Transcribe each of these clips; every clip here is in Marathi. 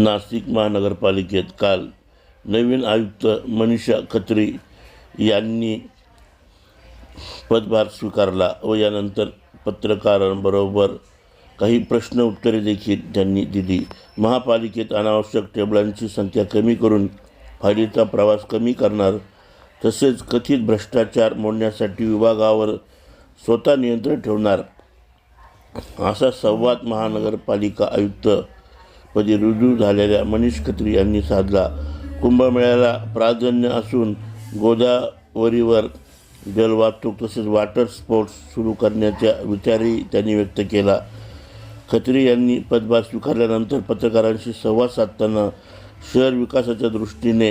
नाशिक महानगरपालिकेत काल नवीन आयुक्त मनीषा खत्री यांनी पदभार स्वीकारला व यानंतर पत्रकारांबरोबर काही प्रश्न उत्तरे देखील त्यांनी दिली. महापालिकेत अनावश्यक टेबलांची संख्या कमी करून फायलीचा प्रवास कमी करणार तसेच कथित भ्रष्टाचार मोडण्यासाठी विभागावर स्वतः नियंत्रण ठेवणार असा संवाद महानगरपालिका आयुक्त पदी रुजू झालेल्या मनीष खत्री यांनी साधला. कुंभमेळ्याला प्राधान्य असून गोदावरीवर जलवाहतूक तसेच वॉटर स्पोर्ट्स सुरू करण्याचा विचारही त्यांनी व्यक्त केला. खत्री यांनी पदभार स्वीकारल्यानंतर पत्रकारांशी संवाद साधताना शहर विकासाच्या दृष्टीने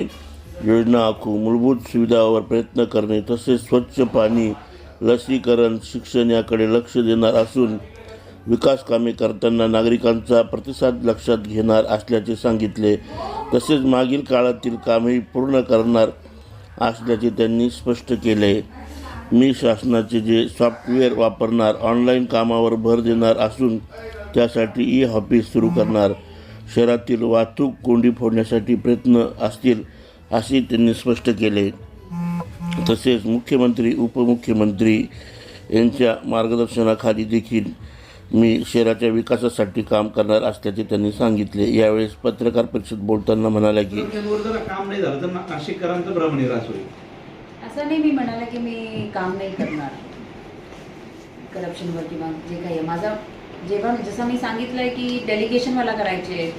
योजना आखू मूलभूत सुविधांवर प्रयत्न करणे तसेच स्वच्छ पाणी लसीकरण शिक्षण याकडे लक्ष देणार असून विकास कामे करताना नागरिकांचा प्रतिसाद लक्षात घेणार असल्याचे सांगितले. तसेच मागील काळातील कामेही पूर्ण करणार असल्याचे त्यांनी स्पष्ट केले. मी शासनाचे जे सॉफ्टवेअर वापरणार ऑनलाईन कामावर भर देणार असून त्यासाठी ई ऑफिस सुरू करणार. शहरातील वाहतूक कोंडी फोडण्यासाठी प्रयत्न असतील असे त्यांनी स्पष्ट केले. तसेच मुख्यमंत्री उपमुख्यमंत्री यांच्या मार्गदर्शनाखाली देखील मी शहराच्या विकासासाठी काम करणार असल्याचे त्यांनी सांगितले. यावेळेस पत्रकार परिषद बोलताना म्हणाल्या की जर काम नाही झालं तर ना- नाशिककरांचं होईल. असं नाही मी म्हणाले की मी काम नाही करणार. करप्शनवर किंवा जे काही आहे. माझा जेव्हा जसं मी सांगितलंय की डेलिगेशन मला करायचे.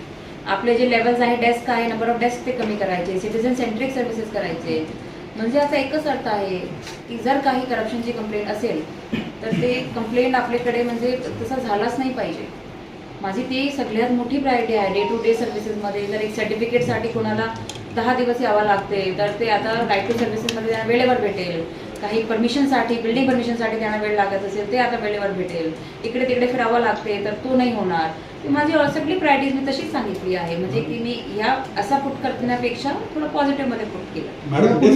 आपले जे लेवल्स आहे डेस्क आहे नंबर ऑफ डेस्क ते कमी करायचे. सिटीजन सेंट्रिक सर्व्हिसेस करायचे. म्हणजे याचा एकच अर्थ आहे की जर काही करप्शनची कंप्लेंट असेल तर ते कंप्लेंट आपल्याकडे म्हणजे तसा झालाच नाही पाहिजे. माझी ती सगळ्यात मोठी प्रायोरिटी आहे. डे टू डे सर्व्हिसेसमध्ये जर एक सर्टिफिकेटसाठी कोणाला दहा दिवस यावं लागते तर ते आता राईट टू सर्व्हिसेसमध्ये त्यांना वेळेवर भेटेल. काही परमिशनसाठी बिल्डिंग परमिशनसाठी त्यांना वेळ लागत असेल ते आता वेळेवर भेटेल. इकडे तिकडे फिरावं लागते तर तो नाही होणार. माझी सगळी प्रायोरिटीज मी तशीच सांगितली आहे. म्हणजे की मी ह्या असा पुट करण्यापेक्षा थोडं पॉझिटिव्हमध्ये पुट केलं.